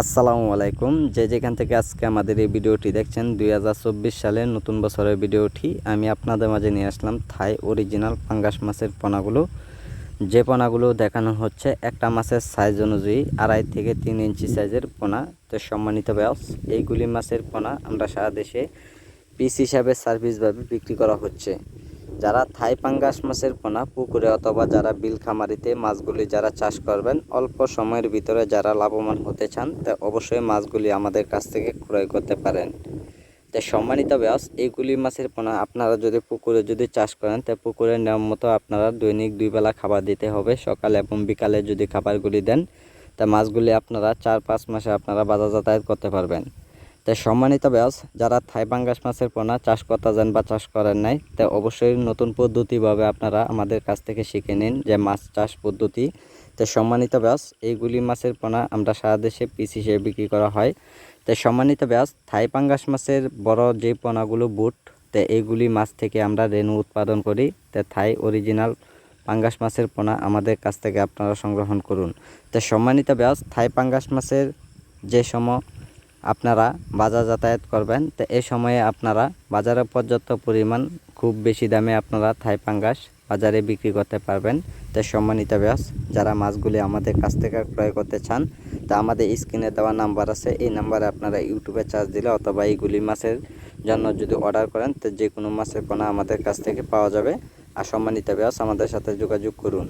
আসসালামু আলাইকুম। যে যেখান থেকে আজকে আমাদের এই ভিডিওটি দেখছেন, দুই সালের নতুন বছরের ভিডিওটি, আমি আপনাদের মাঝে নিয়ে আসলাম থাই অরিজিনাল পাঙ্গাস মাছের পোনাগুলো। যে পোনাগুলো দেখানো হচ্ছে, একটা মাছের সাইজ অনুযায়ী আড়াই থেকে তিন ইঞ্চি সাইজের পোনা। তো সম্মানিত ব্যাস এইগুলি মাছের পোনা আমরা সারা দেশে পিস হিসাবে সার্ভিসভাবে বিক্রি করা হচ্ছে। যারা থাই পাঙ্গাস মাছের পোনা, পুকুরে অথবা যারা বিল খামারিতে মাছগুলি যারা চাষ করবেন, অল্প সময়ের ভিতরে যারা লাভবান হতে চান, তা অবশ্যই মাছগুলি আমাদের কাছ থেকে ক্রয় করতে পারেন। তো সম্মানিত ব্যাস এইগুলি মাছের পোনা আপনারা যদি পুকুরে যদি চাষ করেন, তা পুকুরের নিয়ম মতো আপনারা দৈনিক দুই বেলা খাবার দিতে হবে, সকাল এবং বিকালে যদি খাবারগুলি দেন, তা মাছগুলি আপনারা চার পাঁচ মাসে আপনারা বাজার যাতায়াত করতে পারবেন। তাই সম্মানিত ব্যাস যারা থাই পাঙ্গাস মাছের পোনা চাষ করতে যান বা চাষ করেন নাই, তা অবশ্যই নতুন পদ্ধতিভাবে আপনারা আমাদের কাছ থেকে শিখে নিন যে মাছ চাষ পদ্ধতি। তো সম্মানিত ব্যাস এইগুলি মাছের পোনা আমরা সারা দেশে পিস হিসেবে বিক্রি করা হয়। তো সম্মানিত ব্যাস থাই পাঙ্গাস মাছের বড় যে পোনাগুলো বুট, তো এইগুলি মাছ থেকে আমরা রেণু উৎপাদন করি। তো থাই অরিজিনাল পাঙ্গাস মাছের পোনা আমাদের কাছ থেকে আপনারা সংগ্রহণ করুন। তো সম্মানিত ব্যাস থাই পাঙ্গাস মাছের যে সময় আপনারা বাজার যাতায়াত করবেন। তো এই সময়ে আপনারা বাজারে পর্যাপ্ত পরিমাণ খুব বেশি দামে আপনারা থাই পাঙ্গাস বাজারে বিক্রি করতে পারবেন। তো সম্মানিত ব্যাস যারা মাছগুলি আমাদের কাছ থেকে ক্রয় করতে চান, তা আমাদের স্ক্রিনে দেওয়া নাম্বার আছে। এই নাম্বারে আপনারা ইউটিউবে চার্জ দিলে অথবা এইগুলি মাছের জন্য যদি অর্ডার করেন, তো যে কোনো মাছের পোনা আমাদের কাছ থেকে পাওয়া যাবে। আর সম্মানিত ব্যাস আমাদের সাথে যোগাযোগ করুন।